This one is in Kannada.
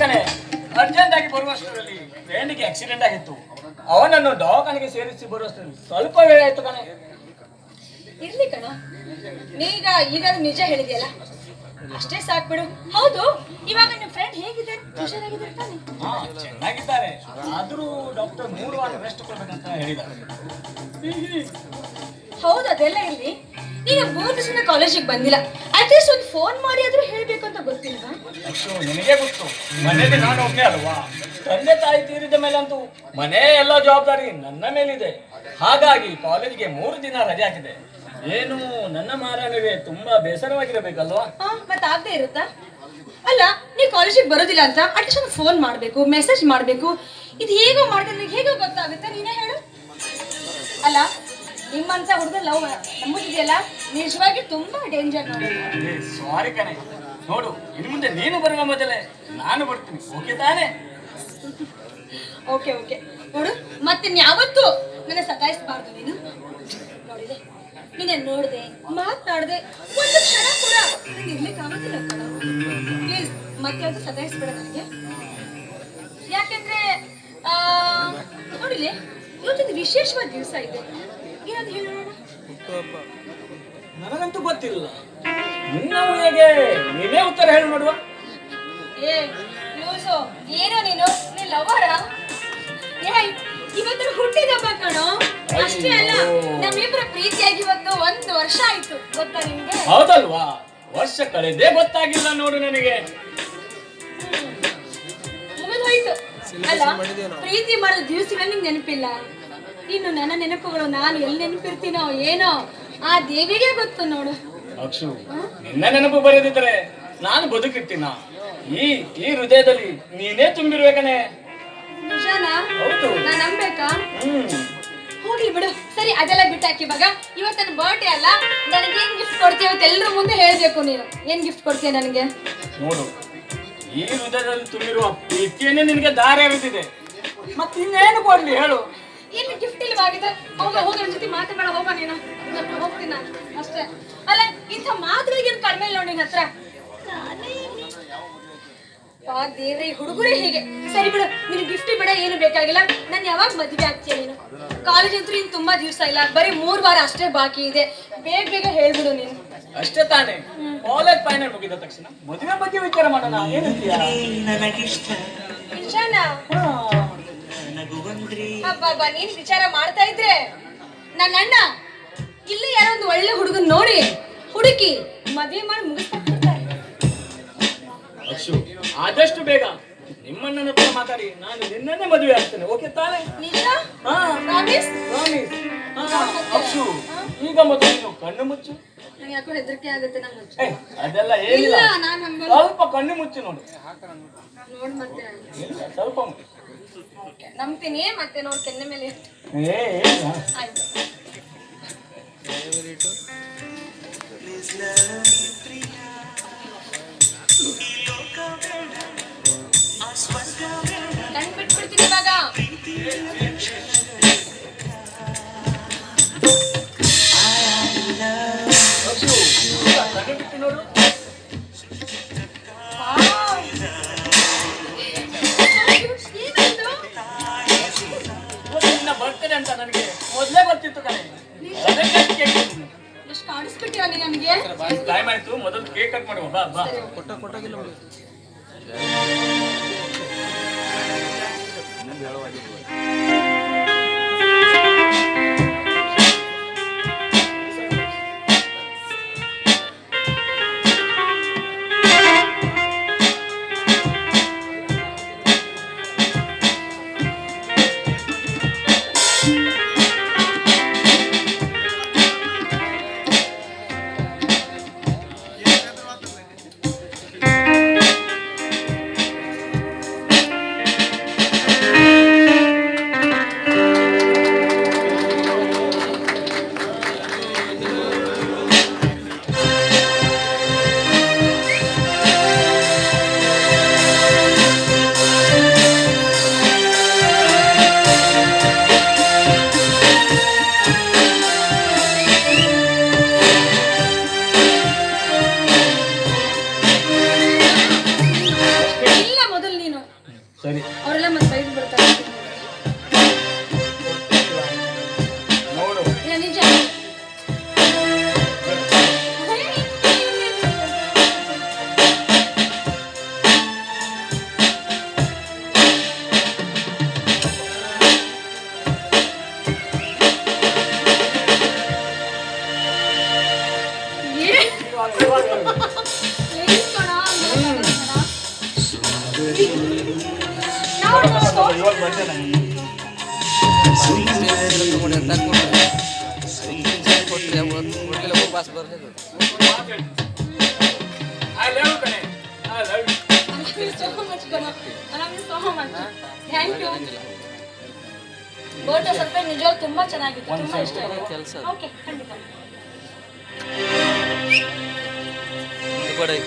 ಕಣೆ ಅರ್ಜೆಂಟ್ ಆಗಿ ಬರುವಷ್ಟರಲ್ಲಿ ಆಕ್ಸಿಡೆಂಟ್ ಆಗಿತ್ತು. ಅವನನ್ನು ದವಾಖಾನೆಗೆ ಸೇರಿಸಿ ಬರುವಷ್ಟರಲ್ಲಿ ಸ್ವಲ್ಪ ವೇಳೆ ಆಯ್ತು ಕಣೆ. ಇರ್ಲಿ ಕಣ. ನೀಗ ಈಗ ನಿಜ ಹೇಳಿದೆಯಲ್ಲ? ಅಷ್ಟೇ ಸಾಕ್ ಬಿಡು. ಹೌದು ಇವಾಗ ನಿಮ್ ಫ್ರೆಂಡ್ ಹೇಗಿದೆ? ತಾನೆ? ಹಾ ಚೆನ್ನಾಗಿದ್ದಾರೆ. ಆದ್ರೂ ಡಾಕ್ಟರ್ ಮೂರು ವಾರ ರೆಸ್ಟ್ ಕೊಡ್ಬೇಕಂತ ಹೇಳಿದ್ದಾರೆ. ಹೌದು ಅದೆಲ್ಲ ಇರ್ಲಿ. ನೀನು ಮೂರು ದಿವಸದಿಂದ ಕಾಲೇಜಿಗೆ ಬಂದಿಲ್ಲ. ಅಟ್ಲೀಸ್ಟ್ ಒಂದು ಫೋನ್ ಮಾಡಿ ಆದ್ರೂ ಹೇಳ್ಬೇಕು ಅಂತ ಗೊತ್ತಿಲ್ವಾ? ಅಷ್ಟು ನಿನಗೆ ಗೊತ್ತು. ಮನೇಲಿ ನಾನು ಒಮ್ಮೆ ಅಲ್ವಾ? ತಂದೆ ತಾಯಿ ತೀರಿದ ಮೇಲೆ ಅಂತೂ ಮನೆ ಎಲ್ಲ ಜವಾಬ್ದಾರಿ ನನ್ನ ಮೇಲಿದೆ. ಹಾಗಾಗಿ ಕಾಲೇಜಿಗೆ ಮೂರು ದಿನ ರಜೆ ಹಾಕಿದೆ. ಏನು ನನ್ನ ಮಾರನಿಗೆ ತುಂಬಾ ಬೇಸರವಾಗಿರಬೇಕಲ್ವಾ? ಹಾ ಮತ್ತೆ ಆಗದೆ ಇರುತ್ತಾ? ಅಲ್ಲ ನೀ ಕಾಲೇಜಿಗೆ ಬರೋದಿಲ್ಲ ಅಂತ ಅಟ್ಲೀಸ್ಟ್ ಒಂದು ಫೋನ್ ಮಾಡಬೇಕು ಮೆಸೇಜ್ ಮಾಡಬೇಕು. ಇದು ಹೇಗೋ ಮಾಡಿದ್ರೆ ನಿನಗೆ ಹೇಗೋ ಗೊತ್ತಾಗುತ್ತೆ ನೀನೇ ಹೇಳು. ಅಲ್ಲ ನಿಮ್ಮಂತ ಹುಡುಗ ಲವ್ ನಂಬುತ್ತಿದೆಯಲ್ಲ ನಿಜವಾಗಿ ತುಂಬಾ ಡೇಂಜರ್ ನೋಡಿ. ಸಾರಿ ಕಣೆ. ನೋಡು ಇನ್ನು ಮುಂದೆ ನೀನು ಬರುವ ಮೊದಲೇ ನಾನು ಬರ್ತೀನಿ. ಓಕೆ ತಾನೇ? Okay okay. ನೋಡು ಮತ್ತೆ ಯಾವತ್ತು ನನ್ನ ಸತಾಯಿಸಬಾರ್ದು ನೀನು. ನೋಡಿದೆ ನೀನೆ ನೋಡಿದೆ ಮಾತನಾಡದೆ ಒಂದು ಕ್ಷಣ ಕೂಡ ನನಗೆ ಇರ್ಲಿಕ್ಕೆ ಆಗೋದಿಲ್ಲ ಪ್ಲೀಸ್ ಮತ್ತೆ ಅದು ಸತಾಯಿಸ್ಬೇಡ ನನಗೆ. ಯಾಕೆಂದ್ರೆ ನೋಡಿಲೆ ಇವತ್ತೊಂದು ವಿಶೇಷವಾದ ದಿವಸ ಇದೆ. ನನಗಂತೂ ಗೊತ್ತಿಲ್ಲ. ನಿನ್ನ ಊರಿಗೆ ನೀನೇ ಉತ್ತರ ಹೇಳಿ ನೋಡುವ. ಏ ಲೂಸು ಏನೋ ನೀನು? ನೀ ಲವರ? ಏ ಇವತ್ತು ಹುಟ್ಟಿದಬ್ಬ ಕಣೋ. ಅಷ್ಟೇ ಅಲ್ಲ ನಮ್ಮಿಬ್ಬರ ಪ್ರೀತಿಯಾಗಿ ಇವತ್ತು ಒಂದು ವರ್ಷ ಆಯ್ತು. ಗೊತ್ತಾ ನಿಮ್ಗೆ? ಹೌದಲ್ವಾ? ವರ್ಷ ಕಳೆದೇ ಗೊತ್ತಾಗಿಲ್ಲ ನೋಡು ನನಗೆ. ಮುಗಿದು ಹೋಯ್ತು. ಅಲ್ಲ ಪ್ರೀತಿ ಮಾಡಿದ ದಿವಸಗಳು ನಿಂಗೆ ನೆನಪಿಲ್ಲ. ಇನ್ನು ನನ್ನ ನೆನಪುಗಳು ನಾನು ಎಲ್ಲಿ ನೆನಪಿರ್ತೀನೋ ಏನೋ ಆ ದೇವಿಗೆ ಗೊತ್ತು ನೋಡು. ಅಕ್ಷು ನಿನ್ನ ನೆನಪು ಬರೆದಿದ್ರೆ ನಾನು ಬದುಕಿರ್ತೀನ? ಈ ಈ ಹೃದಯದಲ್ಲಿ ನೀನೇ ತುಂಬಿರ್ಬೇಕನೆ ನಿಜಾನಾ? ಹೌದು. ನಾನ್ ನಂಬೇಕಾ ಹ್ಮ್. ಹೋಗ್ಲಿ ಬಿಡು. ಸರಿ ಅದೆಲ್ಲ ಬಿಟ್ಟಾಕಿ ಇವಾಗ. ಇವತ್ತು ನನ್ನ ಬರ್ಡೇ ಅಲ್ಲ. ನನಗೆ ಏನ್ ಗಿಫ್ಟ್ ಕೊಡ್ತೀಯ ಅಂತ ಎಲ್ಲರ ಮುಂದೆ ಹೇಳ್ಬೇಕು ನೀನು. ಏನ್ ಗಿಫ್ಟ್ ಕೊಡ್ತೀಯ ನನಗೆ? ನೋಡು ಈ ಹೃದಯದಲ್ಲಿ ತುಂಬಿರುವ ಪ್ರೀತಿಯನ್ನೇ ನಿನಗೆ ದಾರಿ ಎರೆದಿದೆ. ಮತ್ತೆ ಇನ್ನೇನು ಕೊಡ್ಲಿ ಹೇಳು. ಏನು ಗಿಫ್ಟ್ ಇಲ್ವಾಗಿದೆ ಹೋಗ ಹೋಗ ನನ್ನ ಜೊತೆ ಮಾತಾಡ ಹೋಗ ನೀನು. ನಾನು ಹೋಗ್ತೀನಿ ನಾನು ಅಷ್ಟೇ. ಅಲ್ಲ ಇಂಥ ಮಾತುಗಳಿಗೆ ಏನು ಕಡಿಮೆ ಇಲ್ಲ ನೋಡಿ ನಿನ್ನ ಹತ್ರ. ಪಾ ದೇವ್ರೆ ಹುಡುಗರೇ ಹೀಗೆ. ಸರಿ ಬಿಡು ನಿನ್ ಗಿಫ್ಟ್ ಬಿಡ ಏನು ಬೇಕಾಗಿಲ್ಲ. ನಾನು ಯಾವಾಗ ಮದುವೆ ಆಗ್ತೀಯ ನೀನು? ಕಾಲೇಜ್ ಅಂತೂ ಇನ್ ತುಂಬಾ ದಿವಸ ಇಲ್ಲ. ಬರೀ ಮೂರ್ ವಾರ ಅಷ್ಟೇ ಬಾಕಿ ಇದೆ. ಬೇಗ ಬೇಗ ಹೇಳ್ಬಿಡು ನೀನು. ಅಷ್ಟೇ ತಾನೇ. ಕಾಲೇಜ್ ಫೈನಲ್ ಮುಗಿದ ತಕ್ಷಣ ಮದುವೆ ಬಗ್ಗೆ ವಿಚಾರ ಮಾಡೋಣ. ಏನಂತೀಯ ನನಗಿಷ್ಟ. ಇಷ್ಟ ಅಬ್ಬಬ್ಬ ನೀನ್ ವಿಚಾರ ಮಾಡ್ತಾ ಇದ್ರೆ ನನ್ನ ಅಣ್ಣ ಇಲ್ಲಿ ಯಾರೋ ಒಂದು ಒಳ್ಳೆ ಹುಡುಗನ್ ನೋಡಿ ಹುಡುಕಿ ಮದುವೆ ಮಾಡಿ ಮುಗಿಸ್ತಾರೆ ಅಕ್ಷು ಆದಷ್ಟು ಬೇಗ ನಿಮ್ಮಣ್ಣನ ಹತ್ರ ಮಾತಾಡಿ ನಾನು ನಿನ್ನನ್ನೇ ಮದುವೆ ಆಗ್ತೇನೆ ಓಕೆ ತಾನೆ? ನಿಜ ಹಾ. ಪ್ರಾಮಿಸ್? ಪ್ರಾಮಿಸ್. ಹಾ ಅಕ್ಷು ಈಗ ಮತ್ತೆ ನೀನು ಕಣ್ಣು ಮುಚ್ಚು. ನಂಗೆ ಯಾಕೋ ಹೆದರಿಕೆ ಆಗುತ್ತೆ ನಂಗೆ ಏ, ಅದೆಲ್ಲ ಇಲ್ಲ ಏನಿಲ್ಲ ನಾನು ಹಂಗ ಸ್ವಲ್ಪ ಕಣ್ಣು ಮುಚ್ಚು ನೋಡು. ನೋಡ್ ಮತ್ತೆ. ಇಲ್ಲ ಸ್ವಲ್ಪ ಮುಚ್ಚು. ನಂಬ್ತೀನಿ ಮತ್ತೆ ನೋಡ್ ಕೆನ್ನೆ ಮೇಲೆ. ಆಯ್ತು. ಕಣ್ ಬಿಟ್ಬಿಡ್ತೀನಿ ಇವಾಗ. ಕೇಕ್ ಕಟ್ ಮಾಡುವ ಬಾ. ಬಾ ಕೊಟ್ಟ ಕೊಟ್ಟಾಗಿಲ್ಲ ಹೇಳುವಾಗಿರ್ಬೋದು 所你。ನೋಡು, ನೋಡು. ಇವಾಗ ಬಂದೆ ನಾನು ಐ ಲವ್ ಕಣೆ I love I love you so much ಕಣ. I love you so much. Thank you. ಬೋಟ ಸ್ವಲ್ಪ ನಿಜವಾಗ್ ತುಂಬಾ ಚೆನ್ನಾಗಿತ್ತು ತುಂಬಾ ಇಷ್ಟ ಆಯ್ತು ಓಕೆ ಖಂಡಿತ ಕೊಡಿ